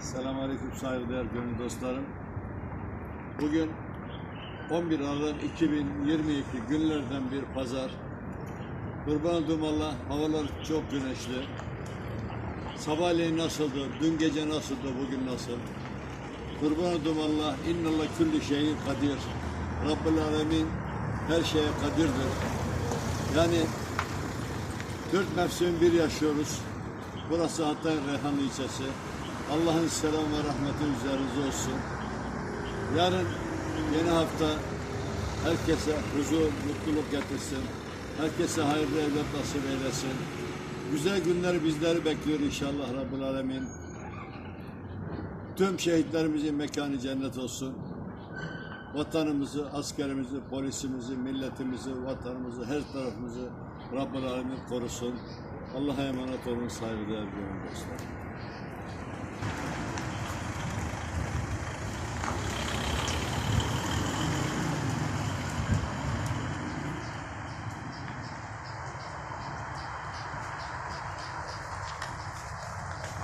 Selamünaleyküm saygıdeğer gönül dostlarım. Bugün 11 Aralık 2022 günlerden bir pazar. Kurban olduğum Allah, havalar çok güneşli. Sabahleyin nasıldı, dün gece nasıldı, bugün nasıl? Kurban olduğum Allah, innallah külli şeyin kadir. Rabbül Alemin her şeye kadirdir. Yani dört mevsim bir yaşıyoruz. Burası Hatay Reyhanlı ilçesi. Allah'ın selam ve rahmeti üzerinize olsun. Yarın yeni hafta herkese huzur, mutluluk getirsin. Herkese hayırlı evlat nasip eylesin. Güzel günler bizleri bekliyor inşallah Rabbül Alemin. Tüm şehitlerimizin mekanı cennet olsun. Vatanımızı, askerimizi, polisimizi, milletimizi, vatanımızı, her tarafımızı Rabbül Alemin korusun. Allah'a emanet olun saygıdeğer dostlar.